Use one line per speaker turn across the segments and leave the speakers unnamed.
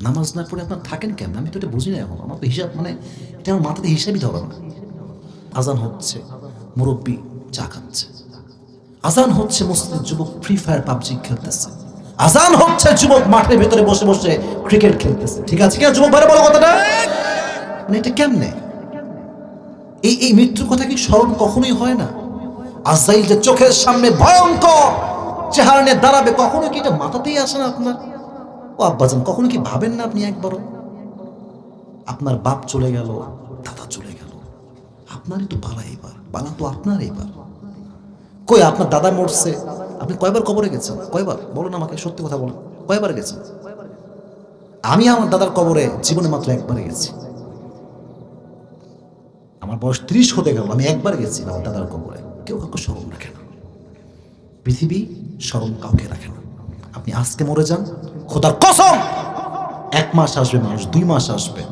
নামাজ না পড়ে আপনার থাকেন কেমন আমি তো এটা বুঝি না এখন। আমার তো হিসাব মানে এটা আমার মাথাতে হিসাবই ধরে না। আজান হচ্ছে, মুরব্বী চা খাচ্ছে। আজান হচ্ছে মসজিদের যুবক ফ্রি ফায়ার পাবজি খেলতেছে। আজান হচ্ছে যুবক মাঠের ভেতরে বসে বসে ক্রিকেট খেলতেছে। ঠিক আছে কেন? যুবক ভাইরা, বলো কথাটা। মানে এটা কেমনে? এই এই মৃত্যুর কথা কি স্মরণ কখনোই হয় না? আজাইল যে চোখের সামনে ভয়ঙ্কর চেহারা নিয়ে দাঁড়াবে, কখনো কি এটা মাথাতেই আসে না আপনার? ও আব্বাজান, কখনো কি ভাবেন না আপনি একবারও? আপনার বাপ চলে গেল, দাদা চলে গেল। আপনারই তো পালা এবার, পালা তো আপনার এবার। কই, আপনার দাদা মরছে। আপনি কয়বার কবরে গেছেন? কয়বার? বলুন আমাকে, সত্যি কথা বলুন। কয়বার গেছেন? আমি আমার দাদার কবরে জীবনে মাত্র একবার গেছি। আমার বয়স ত্রিশ হতে গেল, আমি একবার গেছি আমার দাদার কবরে। কেউ কাউকে স্মরণ রাখে না। পৃথিবী স্মরণ কাউকে রাখে না। আপনি আজকে মরে যান খোদার কসম, এক মাস আসবে মানুষ, দুই মাস আসবে।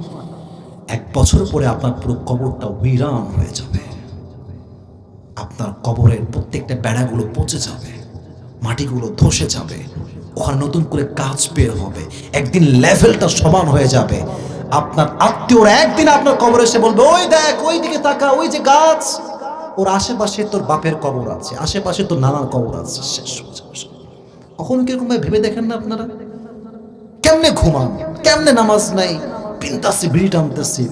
এক বছর পরে আপনার পুরো কবরটা উইরান হয়ে যাবে। আপনার কবরের প্রত্যেকটা বেড়াগুলো পচে যাবে, মাটিগুলো ধসে যাবে, ওখানে নতুন করে কাজ বের হবে, একদিন লেভেলটা সমান হয়ে যাবে। আপনার আত্মীয়রা একদিন আপনার কবর এসে বলবে, ওই দেখ ওই দিকে তাকা, ওই যে গাছ। ওর আশেপাশে তোর বাপের কবর আছে, আশেপাশে তোর নানার কবর আছে, শেষ সব। কীরকম ভাবে ভেবে দেখেন না আপনারা? কেমনে ঘুমান? কেমনে নামাজ নাই? পিনতাছি, বিড়ি টানতেছি,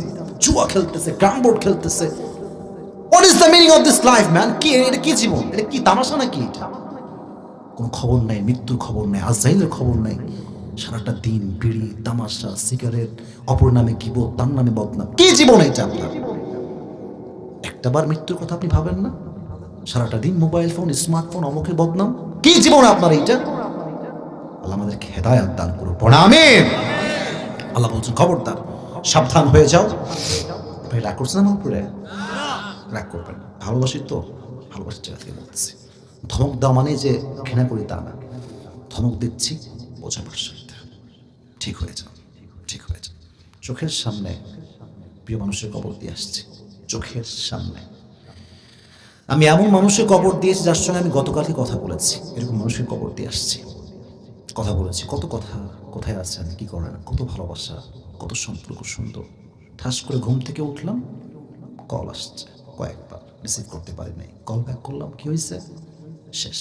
জুয়া খেলতেছে গ্রাম বোর্ড খেলতেছে। What is the meaning of this life man কি, এটা কি জীবন? এটা কি, তামাশা নাকি এটা? কোনো খবর নাই, মৃত্যুর খবর নাই, আজাইলের খবর নাই। সারাটা দিন বিড়ি, তামাশা, সিগারেট, অপর নামে কি তার নামে বদনাম। কি জীবন এটা আপনার? একটাবার মৃত্যুর কথা আপনি ভাবেন না? সারাটা দিন মোবাইল ফোন, স্মার্টফোন অমুখের বদনাম। কি জীবন আপনার এইটা? আল্লাহ আমাদেরকে হেদায়াত দান করুন। আমিন। আল্লাহ বলছেন, খবরদার, সাবধান হয়ে যাও। ভাই, রাগ করছেন আমার উপরে? রাগ করবেন ভালোবাসি তো ভালোবাসার জায়গা থেকে বলতেছি। ধমক দেওয়া মানে যে ঘৃণা করি তা না। ধমক দিচ্ছি বোঝাবার সাথে ঠিক হয়ে যাও, ঠিক হয়ে যাও। চোখের সামনে প্রিয় মানুষের কবর দিয়ে আসছি। চোখের সামনে। আমি এমন মানুষের কবর দিয়েছি যার সঙ্গে আমি গতকালই কথা বলেছি। এরকম মানুষের কবর দিয়ে আসছি। কথা বলেছি। কত কথা, কোথায় আছেন কি করেন? কত ভালোবাসা, কত সম্পর্ক সুন্দর। ঠাস করে ঘুম থেকে উঠলাম কল আসছে। কয়েকবার রিসিভ করতে পারি নাই। কল ব্যাক করলাম, কি হয়েছে? শেষ।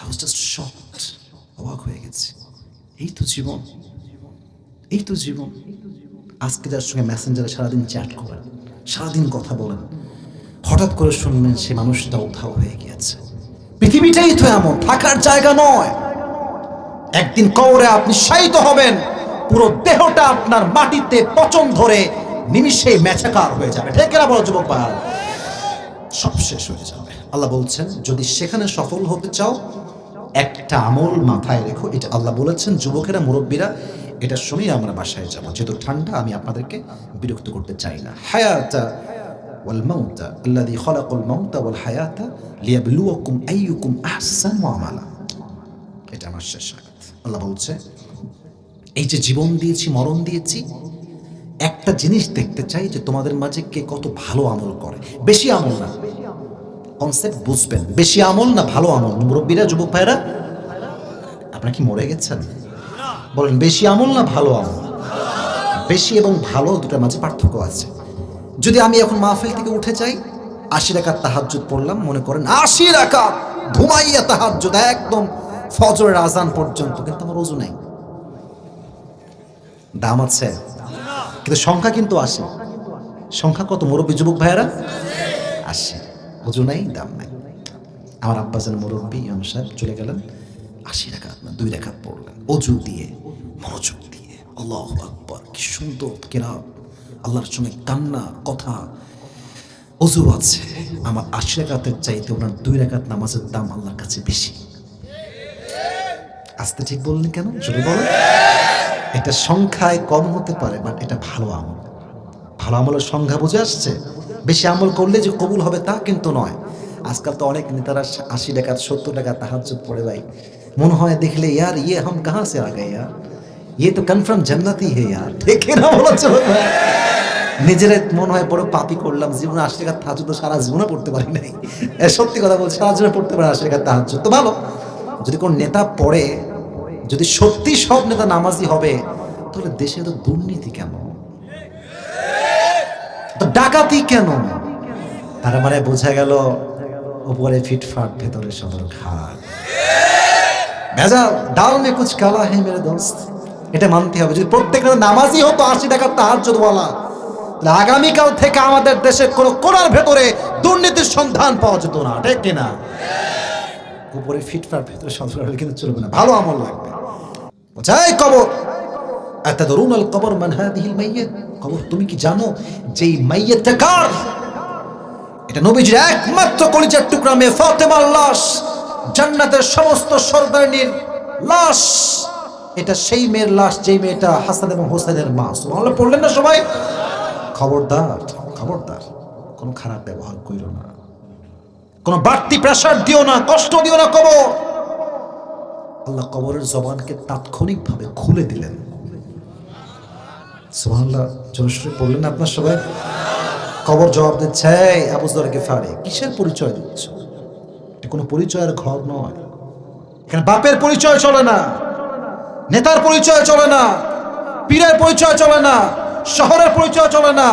আই ওয়াজ অবাক হয়ে গেছি। এই তো জীবন। এই তো জীবন। আজকে যার সঙ্গে মেসেঞ্জারে সারাদিন চ্যাট করেন, সারাদিন কথা বলেন। হঠাৎ করে শুনবেন সে মানুষটা উধাও হয়ে গিয়েছে। পৃথিবীটাই তো এমন, থাকার জায়গা নয়। একদিন কবরে আপনি শায়িত হবেন, পুরো দেহটা আপনার মাটিতে পচন ধরে নিমিষে মেছাকার হয়ে যাবে। ঠিক না বলো, যুবক ভাই? সব শেষ হয়ে যাবে। আল্লাহ বলছেন, যদি সেখানে সফল হতে চাও, একটা আমল মাথায় রেখো। এটা আল্লাহ বলেছেন, যুবকেরা, মুরব্বীরা, এটা শুনেই আমরা বাসায় যাব। যেহেতু ঠান্ডা, আমি আপনাদেরকে বিরক্ত করতে চাই না। হায়াতা ওয়াল মাউতা আল্লাযী খালাকাল মাউতা ওয়াল হায়াতা লিয়াবলুয়াকুম আইয়ুকুম আহসানু আমালা এটা আমার শেষ আল্লাহ বলছে, এই যে জীবন দিয়েছি, মরণ দিয়েছি, একটা জিনিস দেখতে চাই যে তোমাদের মাঝে কে কত ভালো আমল করে। বেশি আমল না। কনসেপ্ট বুঝবেন, বেশি আমল না, ভালো আমল মুরব্বীরা, যুবক ভাইরা আপনারা কি মরে গেছেন? বলেন, বেশি আমল না, ভালো আমল বেশি এবং ভালো দুটার মাঝে পার্থক্য আছে। যদি আমি এখন মাহফিল থেকে উঠে যাই, আশি রাকাত তাহাজ্জুদ পড়লাম, মনে করেন আশি রাকাত ঘুমাইয়া তাহাজ্জুদ, একদম ফজরের আজান পর্যন্ত, কিন্তু আমার ওজু নাই। দাম আছে, কিন্তু সংখ্যা কিন্তু আসে। সংখ্যা কত, মুরব্বী যুবক ভাইয়েরা? আসে। অজু নাই, দাম নাই। আমার আব্বাজান মুরব্বী ইমাম সাহেব চলে গেলেন, আশি রাখাত না, দুই রাখাত পড়লেন। অজু দিয়ে মনোযোগ দিয়ে, আল্লাহ আকবর, কি সুন্দর কেরাত। আল্লাহর সঙ্গে কান্না, কথা। অজু আছে। আমার আশি রেখাতের চাইতে ওনার দুই রেখাত নামাজের দাম আল্লাহর কাছে বেশি। আসতে ঠিক বললেন কেন? জোরে বলেন। এটা সংখ্যায় কম হতে পারে বাট এটা ভালো আমল। ভালো আমলের সংখ্যা বুঝে আসছে? বেশি আমল করলে যে কবুল হবে তা কিন্তু নয়। আজকাল তো অনেক নেতারা আশি টাকা সত্তর টাকা তাহাজ পড়ে ভাই। মনে হয় দেখলে, ইয়ার ইয়ে হাম, কাহা সে আগে ইয়ার? ये तो কনফার্ম জান্নাতি হে यार ঠিক না বলেছো নিজের মনে হয় বড় পাপি করলাম জীবনে আশি টাকা তাহাজ্জুদ তো সারা জীবনে পড়তে পারি নাই এ, সত্যি কথা বলছি সারা জীবনে পড়তে পারি আশি টাকা তাহাজ্জুদ তো ভালো যদি কোন নেতা পড়ে যদি সত্যি সব নেতা নামাজি হবে তাহলে দেশে তো দুর্নীতি কেন তো ডাকাতি কেন তার মানে বোঝা গেল উপরে ফিটফাট ভেতরে সদর ঘাট ভেজাল ডাল মে কুছ কালা হে মেরে দোস্ত এটা মানতে হবে। যদি প্রত্যেকটা নামাজি হতো আশি টাকার তাহার বলা তাহলে আগামীকাল থেকে আমাদের দেশে কোনো কোনার ভেতরে দুর্নীতির সন্ধান পাওয়া যেত না, ঠিক কিনা উপরে ফিটফাট ভেতরে ঘাট কিন্তু চলবে না, ভালো আমল লাগবে। যাই কবর, আতাদরুন আল কবর মান হাদিহিল মাইয়াত? কবর তুমি কি জানো যে এই মাইয়াতটা কার? এটা নবীজির একমাত্র কলিজার টুকরা মেয়ে ফাতেমার লাশ, জান্নাতের সমস্ত সর্দারনির লাশ। এটা সেই মেয়ের লাশ, যেই মেয়েটা হাসান এবং হোসেনের মা। সুবহানাল্লাহ, পড়লেন না সবাই? খবরদার খবরদার। কোনো খারাপ ব্যবহার কইরো না। কোনো বাড়তি প্রেশার দিও না, কষ্ট দিও না কবর। আল্লাহ কবরের জবানকে তাৎক্ষণিকভাবে খুলে দিলেন। সুবহানাল্লাহ জোরসে পড়লেন না আপনার সবাই? কবর জবাব দিচ্ছে, "এই, আবু জর গেফারি কিসের পরিচয় দিচ্ছ? এটা কোনো পরিচয়ের ঘর নয়। এখানে বাপের পরিচয় চলে না। নেতার পরিচয় চলে না, পীরের পরিচয় চলে না, শহরের পরিচয় চলে না,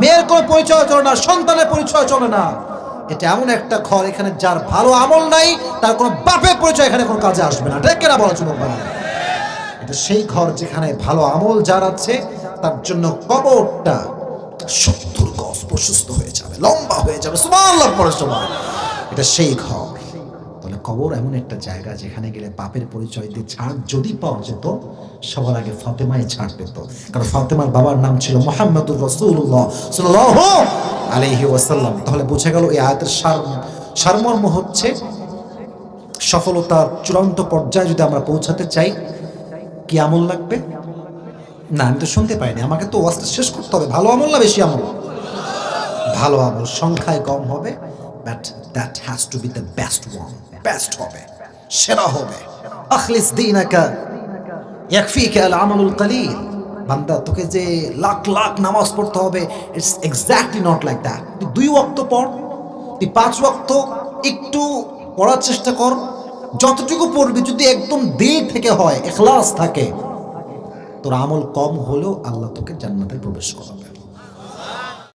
মেয়ের কোনো পরিচয় চলে না, সন্তানের পরিচয় চলে না। এটা এমন একটা ঘর এখানে যার ভালো আমল নাই, তার কোনো বাপের পরিচয় এখানে কোনো কাজে আসবে না। ঠিক কেনা বলা ভাই? এটা সেই ঘর যেখানে ভালো আমল যার আছে, তার জন্য কবরটা সত্তর গজ প্রশস্ত হয়ে যাবে, লম্বা হয়ে যাবে। সুবহানাল্লাহ পড়ে সবাই। এটা সেই ঘর। কবর এমন একটা জায়গা যেখানে গেলে পাপের পরিচয় দিয়ে ছাড় যদি পাওয়া যেত, সবার আগে ফাতেমাই ছাড় পেত। কারণ ফাতেমার বাবার নাম ছিল মোহাম্মদুর রসুল্লাহ সাল্লাল্লাহু আলাইহি ওয়াসাল্লাম। তাহলে বোঝা গেল এই আয়াতের সার, সারমর্ম হচ্ছে সফলতার চূড়ান্ত পর্যায়ে যদি আমরা পৌঁছাতে চাই, কি আমল লাগবে? না, আমি তো শুনতে পাইনি। আমাকে তো ওয়াজটা শেষ করতে হবে। ভালো আমল না বেশি আমল? ভালো আমল। সংখ্যায় কম হবে। But that has to be the best one best হবে সেরা হবে আখলিস দিনাকা ইয়াকফিকা আল আমালুল কালিল বান্দা তোকে যে লাখ লাখ নামাজ পড়তে হবে it's exactly not like that তুই দুই ওয়াক্ত পড়, তুই পাঁচ ওয়াক্ত একটু পড়ার চেষ্টা কর। যতটুকু পড়বি, যদি একদম দিল থেকে হয়, এখলাস থাকে, তোর আমল কম হলেও আল্লাহ তোকে জান্নাতে প্রবেশ করাবে।